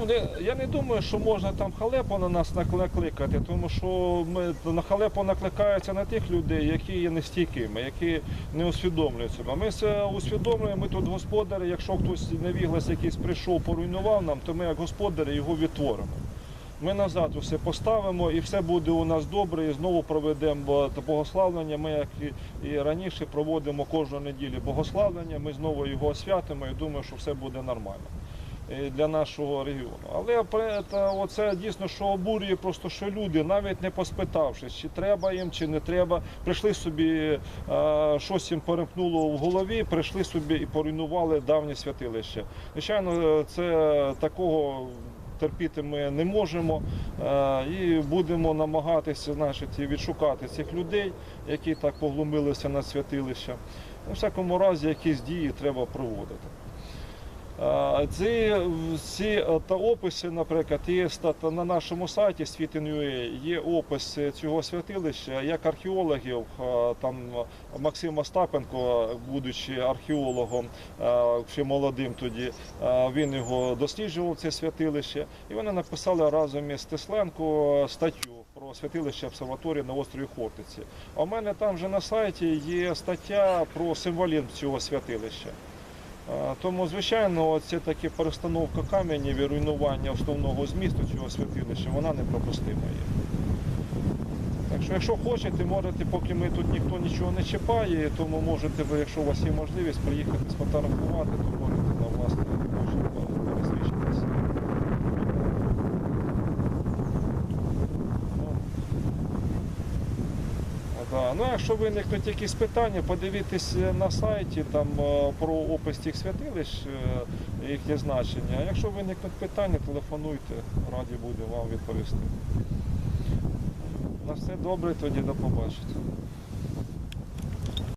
Ну, я не думаю, що можна там халепу на нас накликати, тому що ми на халепу накликаються на тих людей, які є нестійкими, які не усвідомлюють себе. Ми це усвідомлюємо, ми тут господарі, якщо хтось невіглас якийсь прийшов, поруйнував нам, то ми як господарі його відтворимо. Ми назад усе поставимо і все буде у нас добре, і знову проведемо богославлення. Ми, як і- раніше, проводимо кожну неділю богославлення, ми знову його освятимо і думаю, що все буде нормально для нашого регіону. Але оце дійсно, що обурює просто, що люди, навіть не поспитавшись, чи треба їм, чи не треба, прийшли собі, е, щось їм перемкнуло в голові, прийшли собі і поруйнували давнє святилище. Звичайно, це такого. Терпіти ми не можемо е, і будемо намагатися значить, відшукати цих людей, які так поглумилися на святилище. У всякому разі, якісь дії треба проводити. Ці всі е, та описи, наприклад, є на нашому сайті Світин.ua є опис цього святилища. Як археологів, е, там Максим Остапенко, будучи археологом, е, ще молодим тоді, він його досліджував це святилище, і вони написали разом із Тесленко статтю про святилище обсерваторії на острові Хортиці. А в мене там вже на сайті є стаття про символізм цього святилища. Тому, звичайно, це таке перестановка каменів і руйнування основного змісту цього святилища, вона непропустима є. Так що, якщо хочете, можете, поки ми тут ніхто нічого не чіпає, тому можете ви, якщо у вас є можливість, приїхати сфотографувати, то можете на власне Да. Ну, якщо виникнуть якісь питання, подивіться на сайті там е, про опис цих святилищ, е, їхнє значення. А якщо виникнуть питання, телефонуйте, раді буде вам відповісти. На все добре, тоді до побачення.